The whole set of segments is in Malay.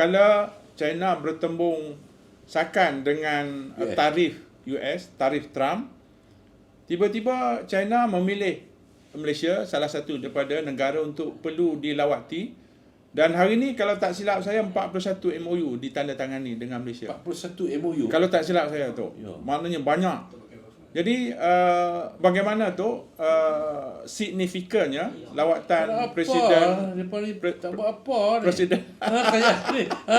Kalau China bertembung sakan dengan US. yes. tarif US, tarif Trump, tiba-tiba China memilih Malaysia salah satu daripada negara untuk perlu dilawati dan hari ini kalau tak silap saya 41 MOU ditandatangani dengan Malaysia. 41 MOU. Kalau tak silap saya tu. Ya. Maknanya banyak. Jadi uh, bagaimana tu uh, signifikannya lawatan apa? presiden Depa ni Pre- tak buat apa ni. presiden Ha, kerajaan ni. Ha.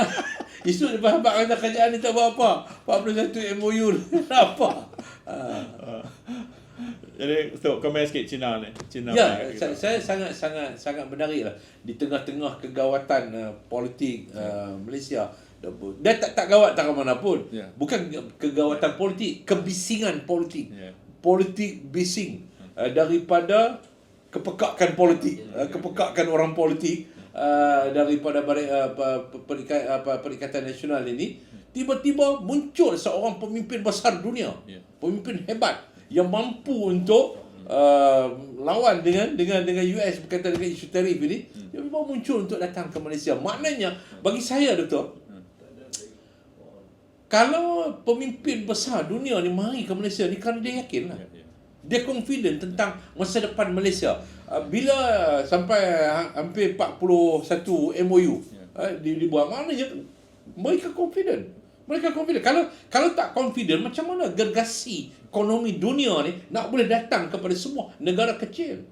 Isu depa habaq kata kerajaan ni tak buat apa. 41 MOU apa? Ha. Jadi untuk komen sikit Cina ni. Cina Ya, saya, saya sangat sangat sangat menarik lah di tengah-tengah kegawatan uh, politik uh, Malaysia. Dia tak tak gawat tak mana pun. Ya. Bukan kegawatan politik, kebisingan politik. Ya. Politik bising uh, daripada kepekakan politik, uh, kepekakan orang politik uh, daripada bari, uh, pe- pe- perikat, apa, perikatan nasional ini tiba-tiba muncul seorang pemimpin besar dunia. Ya. Pemimpin hebat yang mampu untuk uh, lawan dengan dengan dengan US berkaitan dengan isu tarif ini dia memang muncul untuk datang ke Malaysia maknanya bagi saya doktor kalau pemimpin besar dunia ni mari ke Malaysia ni kerana dia yakin lah. Ya, ya. dia confident tentang masa depan Malaysia. Uh, bila sampai ha- hampir 41 MOU uh, di, dibuat maknanya mereka confident. Mereka confident. Kalau kalau tak confident macam mana gergasi ekonomi dunia ni nak boleh datang kepada semua negara kecil?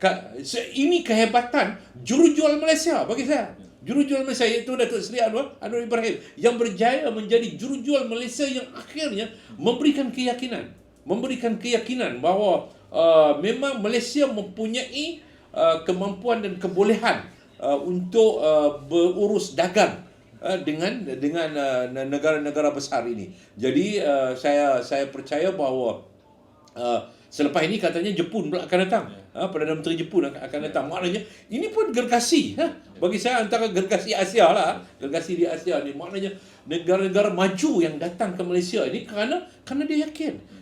Ka- se- ini kehebatan jurujual Malaysia bagi saya jurujual Malaysia iaitu Datuk Seri Anwar Anwar Ibrahim yang berjaya menjadi jurujual Malaysia yang akhirnya memberikan keyakinan memberikan keyakinan bahawa uh, memang Malaysia mempunyai uh, kemampuan dan kebolehan uh, untuk uh, berurus dagang uh, dengan dengan uh, negara-negara besar ini. Jadi uh, saya saya percaya bahawa uh, selepas ini katanya Jepun pula akan datang. Ha, Perdana Menteri Jepun akan, akan datang. Maknanya ini pun gergasi. Ha? Bagi saya antara gergasi Asia lah. Gergasi di Asia ni. Maknanya negara-negara maju yang datang ke Malaysia ini kerana kerana dia yakin